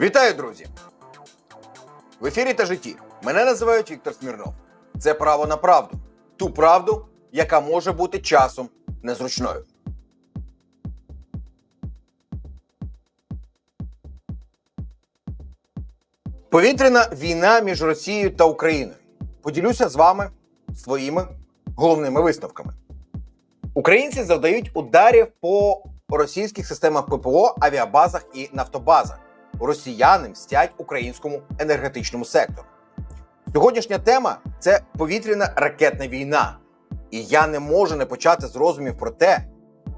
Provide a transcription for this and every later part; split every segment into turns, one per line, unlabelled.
Вітаю, друзі! В ефірі та житті. Мене називають Віктор Смірнов. Це право на правду. Ту правду, яка може бути часом незручною. Повітряна війна між Росією та Україною. Поділюся з вами своїми головними висновками. Українці завдають ударів по російських системах ППО, авіабазах і нафтобазах. Росіяни мстять українському енергетичному сектору. Сьогоднішня тема це повітряна ракетна війна. І я не можу не почати з розумів про те,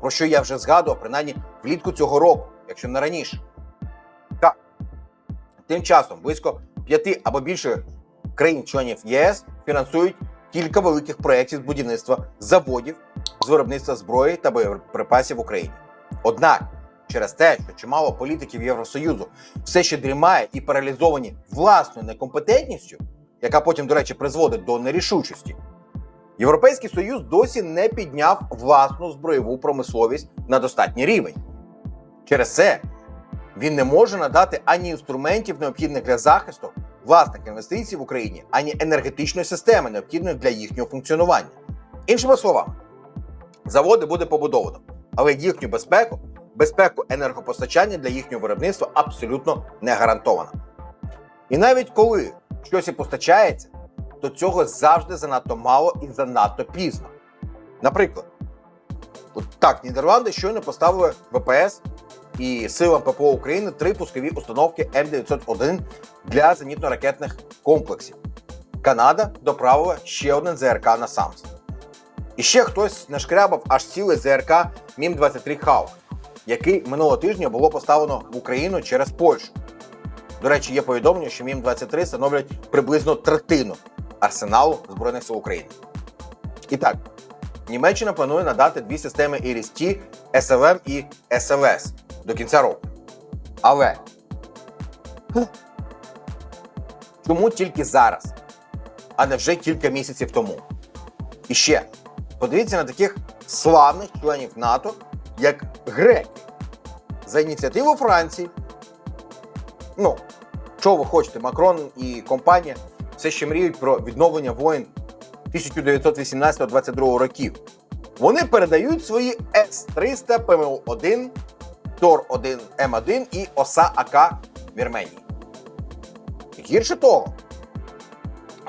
про що я вже згадував, принаймні влітку цього року, якщо не раніше. Так, тим часом близько п'яти або більше країн-членів ЄС фінансують кілька великих проєктів з будівництва заводів з виробництва зброї та боєприпасів в Україні. Однак, через те, що чимало політиків Євросоюзу все ще дрімає і паралізовані власною некомпетентністю, яка потім, до речі, призводить до нерішучості, Європейський Союз досі не підняв власну збройову промисловість на достатній рівень. Через це він не може надати ані інструментів, необхідних для захисту власних інвестицій в Україні, ані енергетичної системи, необхідної для їхнього функціонування. Іншими словами, заводи буде побудовано, але їхню безпеку, безпеку енергопостачання для їхнього виробництва абсолютно не гарантовано. І навіть коли щось і постачається, то цього завжди занадто мало і занадто пізно. Наприклад, от так, Нідерланди щойно поставили ВПС і силам ППО України три пускові установки М901 для зенітно-ракетних комплексів. Канада доправила ще один ЗРК на САМС. І ще хтось нашкрябав аж цілий ЗРК Мім-23 Хаук, який минулого тижня було поставлено в Україну через Польщу. До речі, є повідомлення, що Мім-23 становлять приблизно третину арсеналу Збройних сил України. І так, Німеччина планує надати дві системи ІРІС-Т, СЛМ і СЛС до кінця року. Але чому тільки зараз, а не вже кілька місяців тому? І ще подивіться на таких славних членів НАТО, як греки. За ініціативу Франції. Ну, що ви хочете, Макрон і компанія все ще мріють про відновлення воєн 1918-22 років. Вони передають свої С-300 ПМО-1, Тор-1 М1 і ОСА АК Вірменії. Гірше того,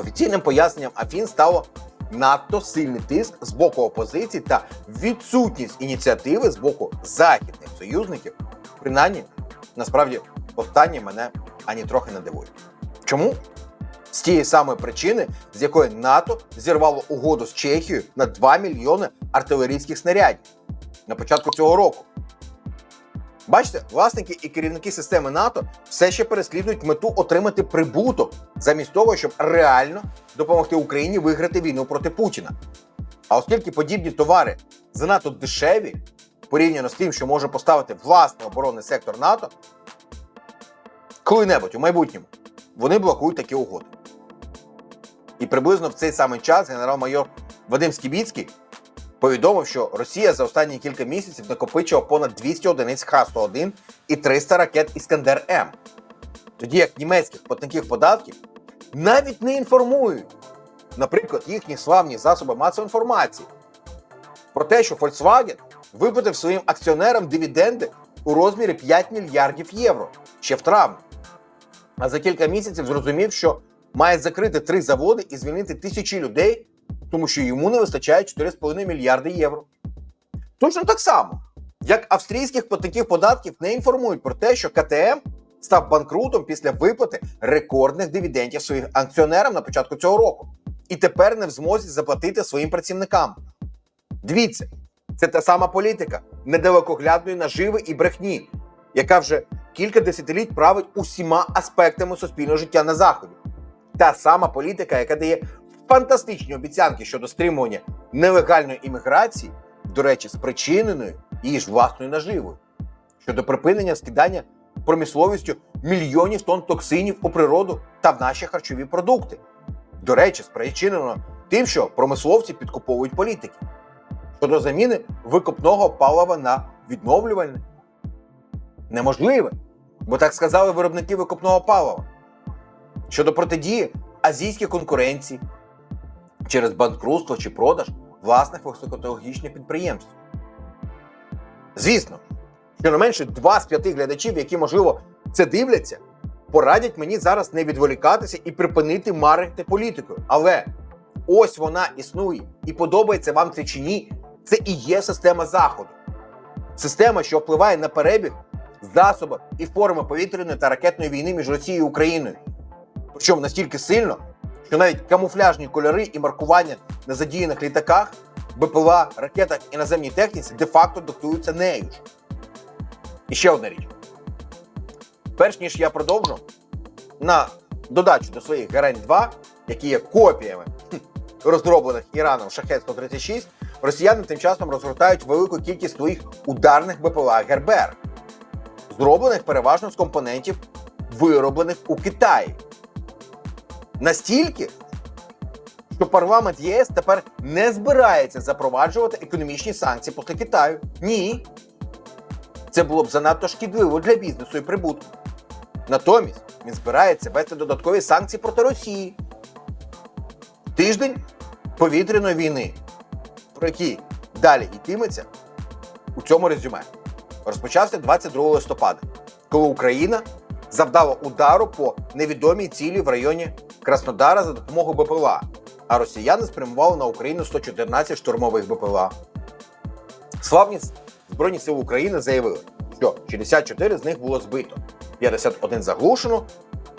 офіційним поясненням Афін стало надто сильний тиск з боку опозиції та відсутність ініціативи з боку західних союзників. Принаймні, насправді, останнє мене ані трохи не дивує. Чому? З тієї самої причини, з якої НАТО зірвало угоду з Чехією на 2 мільйони артилерійських снарядів на початку цього року. Бачите, власники і керівники системи НАТО все ще переслідують мету отримати прибуток замість того, щоб реально допомогти Україні виграти війну проти Путіна. А оскільки подібні товари занадто дешеві порівняно з тим, що може поставити власний оборонний сектор НАТО, коли-небудь у майбутньому вони блокують такі угоди. І приблизно в цей самий час генерал-майор Вадим Скібіцький повідомив, що Росія за останні кілька місяців накопичила понад 200 одиниць Х-101 і 300 ракет Іскандер М. Тоді як німецьких платників податків навіть не інформують, наприклад, їхні славні засоби масової інформації про те, що Volkswagen виплатив своїм акціонерам дивіденди у розмірі 5 мільярдів євро ще в травні. А за кілька місяців зрозумів, що має закрити три заводи і звільнити тисячі людей, тому що йому не вистачає 4,5 мільярди євро. Точно так само, як австрійських платників податків не інформують про те, що КТМ став банкрутом після виплати рекордних дивідендів своїм акціонерам на початку цього року, і тепер не в змозі заплатити своїм працівникам. Дивіться, це та сама політика недалекоглядної наживи і брехні, яка вже кілька десятиліть править усіма аспектами суспільного життя на заході. Та сама політика, яка дає фантастичні обіцянки щодо стримування нелегальної імміграції, до речі, спричиненою її ж власною наживою, щодо припинення скидання промисловістю мільйонів тонн токсинів у природу та в наші харчові продукти. До речі, спричинено тим, що промисловці підкуповують політики щодо заміни викопного палива на відновлювальне. Неможливе. Бо так сказали виробники викопного палива щодо протидії азійській конкуренції через банкрутство чи продаж власних високотехнологічних підприємств. Звісно, що не менше два з п'яти глядачів, які, можливо, це дивляться, порадять мені зараз не відволікатися і припинити марити політикою. Але ось вона існує, і подобається вам це чи ні, це і є система Заходу. Система, що впливає на перебіг засобів і форми повітряної та ракетної війни між Росією і Україною. Причому настільки сильно, що навіть камуфляжні кольори і маркування на задіяних літаках, БПЛА, ракетах і наземній техніці де-факто диктуються нею ж. І ще одна річ. Перш ніж я продовжу, на додачу до своїх Герань 2, які є копіями розроблених Іраном Шахет 136, росіяни тим часом розгортають велику кількість своїх ударних БПЛА Гербер, зроблених переважно з компонентів, вироблених у Китаї. Настільки, що парламент ЄС тепер не збирається запроваджувати економічні санкції проти Китаю. Ні. Це було б занадто шкідливо для бізнесу і прибутку. Натомість він збирається ввести додаткові санкції проти Росії. Тиждень повітряної війни, про який далі йтиметься у цьому резюме, розпочався 22 листопада, коли Україна завдала удару по невідомій цілі в районі Краснодара за допомогою БПЛА, а росіяни спрямували на Україну 114 штурмових БПЛА. Славні Збройні сили України заявили, що 64 з них було збито, 51 заглушено,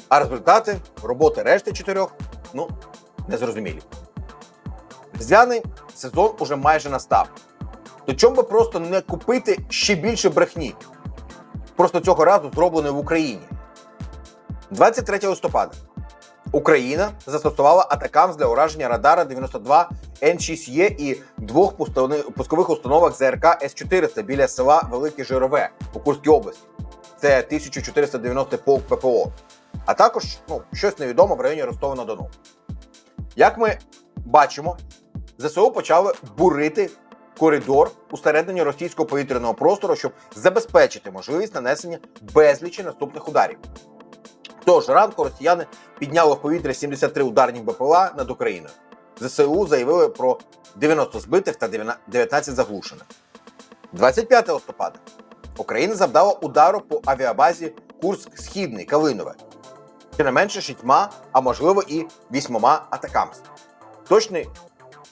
а результати роботи решти чотирьох ну, незрозумілі. Різдвяний сезон уже майже настав. То чому би просто не купити ще більше брехні? Просто цього разу зробленої в Україні. 23 листопада Україна застосувала атакамс для ураження радара 92 Н6Е і двох пускових установок ЗРК С-400 біля села Велике Жирове у Курській області. Це 1490 полк ППО. А також ну, щось невідоме в районі Ростова-на-Дону. Як ми бачимо, ЗСУ почали бурити коридор усередині російського повітряного простору, щоб забезпечити можливість нанесення безлічі наступних ударів. Тож ранку росіяни підняли в повітря 73 ударні БПЛА над Україною. ЗСУ заявили про 90 збитих та 19 заглушених. 25 листопада Україна завдала удару по авіабазі Курськ Східний Калинове. Щонайменше шістьма, а можливо і вісьмома атаками. Точний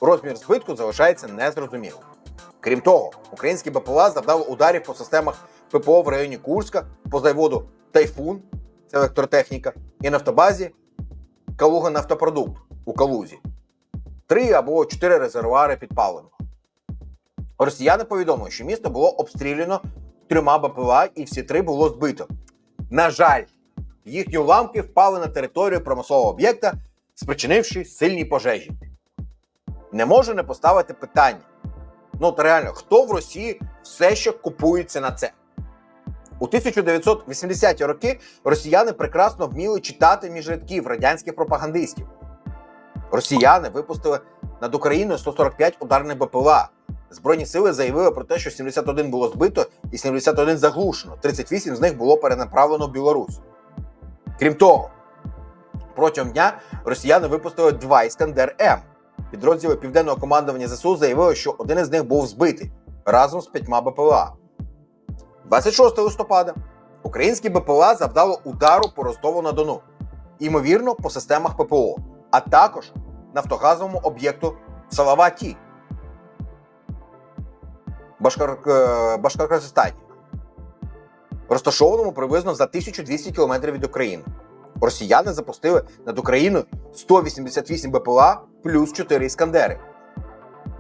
розмір збитку залишається незрозумілим. Крім того, українські БПЛА завдали ударів по системах ППО в районі Курська, по заводу Тайфун, це електротехніка, і нафтобазі Калуга Нафтопродукт у Калузі. Три або чотири резервуари підпаленого. Росіяни повідомили, що місто було обстріляно трьома БПЛА і всі три було збито. На жаль, їхні уламки впали на територію промислового об'єкта, спричинивши сильні пожежі. Не можу не поставити питання. Ну, от реально, хто в Росії все ще купується на це? У 1980-ті роки росіяни прекрасно вміли читати між рядків радянських пропагандистів. Росіяни випустили над Україною 145 ударних БПЛА. Збройні сили заявили про те, що 71 було збито і 71 заглушено. 38 з них було перенаправлено в Білорусь. Крім того, протягом дня росіяни випустили два Іскандер М. Підрозділи південного командування ЗСУ заявили, що один із них був збитий разом з п'ятьма БПЛА. 26 листопада українські БПЛА завдало удару по Ростову на Дону, ймовірно, по системах ППО, а також нафтогазовому об'єкту в Салаваті, Башкар... е, розташованому приблизно за 1200 км від України. Росіяни запустили над Україною 188 БПЛА плюс 4 іскандери.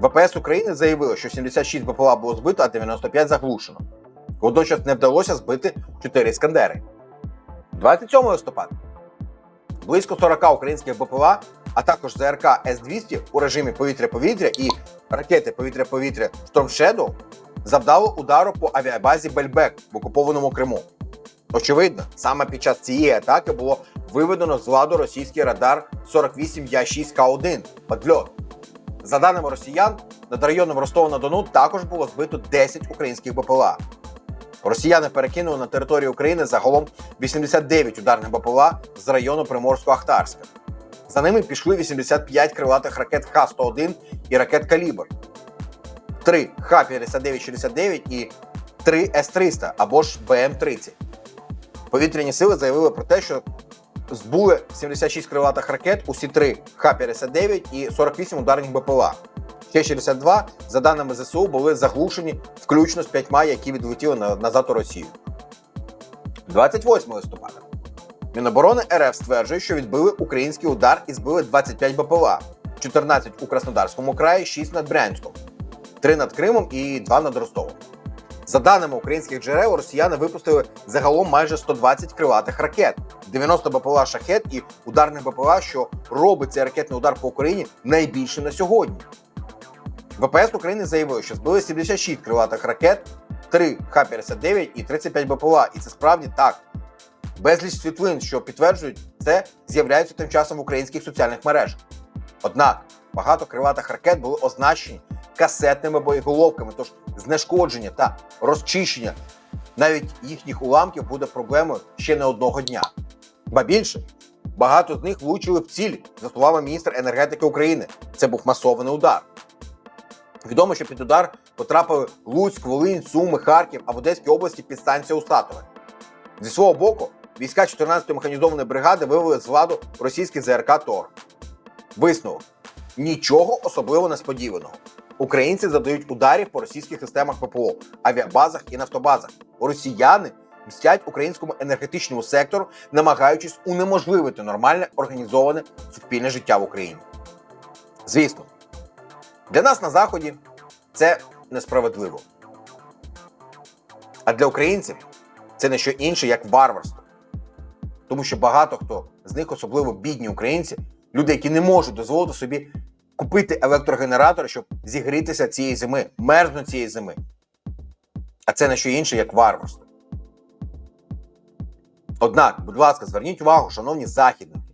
ВПС України заявило, що 76 БПЛА було збито, а 95 заглушено. Водночас не вдалося збити 4 іскандери. 27 листопада близько 40 українських БПЛА, а також ЗРК С-200 у режимі повітря-повітря і ракети повітря-повітря Storm Shadow завдало удару по авіабазі Бельбек в окупованому Криму. Очевидно, саме під час цієї атаки було виведено з ладу російський радар 48 Я6К1 «Падльот». За даними росіян, над районом Ростова на Дону також було збито 10 українських БПЛА. Росіяни перекинули на територію України загалом 89 ударних БПЛА з району Приморсько-Ахтарська. За ними пішли 85 крилатих ракет Х-101 і ракет Калібр, 3 Х-59-69 і 3 С-300 або ж БМ-30. Повітряні сили заявили про те, що збули 76 крилатих ракет, усі 3 Х-59 і 48 ударних БПЛА. Ще 62, за даними ЗСУ, були заглушені, включно з п'ятьма, які відлетіли назад у Росію. 28 листопада. Міноборони РФ стверджує, що відбили український удар і збили 25 БПЛА, 14 у Краснодарському краї, 6 над Брянськом, 3 над Кримом і 2 над Ростовом. За даними українських джерел, росіяни випустили загалом майже 120 крилатих ракет, 90 БПЛА шахет і ударних БПЛА, що робить цей ракетний удар по Україні найбільше на сьогодні. ВПС України заявили, що збили 76 крилатих ракет, 3 Х-59 і 35 БПЛА. І це справді так. Безліч світлин, що підтверджують це, з'являються тим часом в українських соціальних мережах. Однак багато крилатих ракет були означені касетними боєголовками, тож знешкодження та розчищення навіть їхніх уламків буде проблемою ще не одного дня. Ба більше, багато з них влучили в ціль, за словами міністра енергетики України. Це був масований удар. Відомо, що під удар потрапили Луцьк, Волинь, Суми, Харків, а в Одеській області підстанція Устатове. Зі свого боку, війська 14-ї механізованої бригади вивели з ладу російський ЗРК ТОР. Висновок: нічого особливо несподіваного. Українці завдають ударів по російських системах ППО, авіабазах і нафтобазах. Росіяни мстять українському енергетичному сектору, намагаючись унеможливити нормальне організоване суспільне життя в Україні. Звісно, для нас на Заході це несправедливо. А для українців це не що інше, як варварство. Тому що багато хто з них, особливо бідні українці, люди, які не можуть дозволити собі купити електрогенератор, щоб зігрітися цієї зими, мерзнуть цієї зими. А це не що інше, як варварство. Однак, будь ласка, зверніть увагу, шановні західники,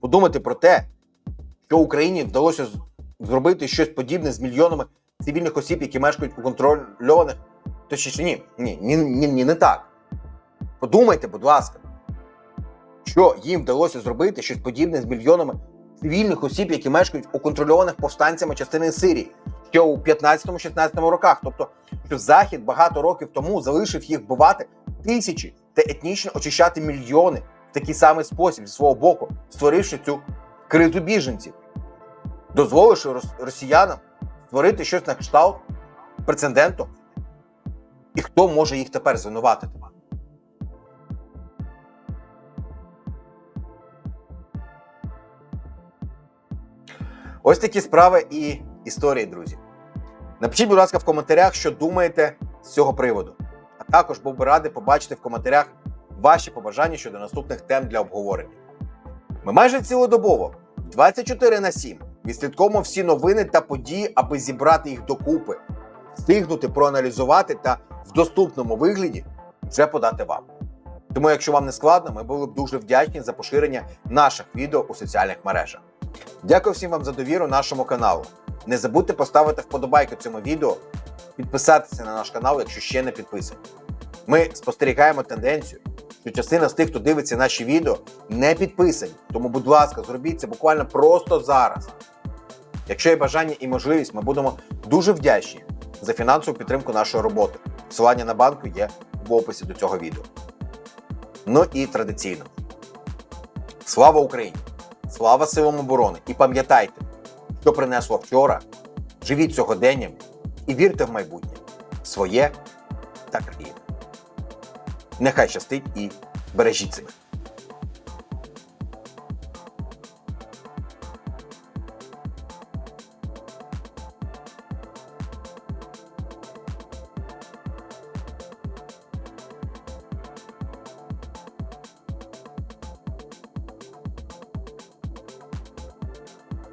подумайте про те, що Україні вдалося зробити щось подібне з мільйонами цивільних осіб, які мешкають у контрольованих. Точніше, ні, ні, ні, ні, ні, не так. Подумайте, будь ласка, що їм вдалося зробити щось подібне з мільйонами цивільних осіб, які мешкають у контрольованих повстанцями частини Сирії ще у 15-16 роках. Тобто, що Захід багато років тому залишив їх вбивати тисячі та етнічно очищати мільйони в такий самий спосіб зі свого боку, створивши цю кризу біженців, дозволивши росіянам створити щось на кшталт прецеденту. І хто може їх тепер звинуватити? Ось такі справи і історії, друзі. Напишіть, будь ласка, в коментарях, що думаєте з цього приводу. А також був би радий побачити в коментарях ваші побажання щодо наступних тем для обговорення. Ми майже цілодобово, 24 на 7, відслідковуємо всі новини та події, аби зібрати їх докупи, встигнути проаналізувати та в доступному вигляді вже подати вам. Тому, якщо вам не складно, ми були б дуже вдячні за поширення наших відео у соціальних мережах. Дякую всім вам за довіру нашому каналу. Не забудьте поставити вподобайку цьому відео, підписатися на наш канал, якщо ще не підписані. Ми спостерігаємо тенденцію, що частина з тих, хто дивиться наші відео, не підписані. Тому, будь ласка, зробіть це буквально просто зараз. Якщо є бажання і можливість, ми будемо дуже вдячні за фінансову підтримку нашої роботи. Посилання на банку є в описі до цього відео. Ну і традиційно. Слава Україні! Слава силам оборони! І пам'ятайте, що принесло вчора, живіть сьогоденням і вірте в майбутнє своє та країну. Нехай щастить і бережіть себе.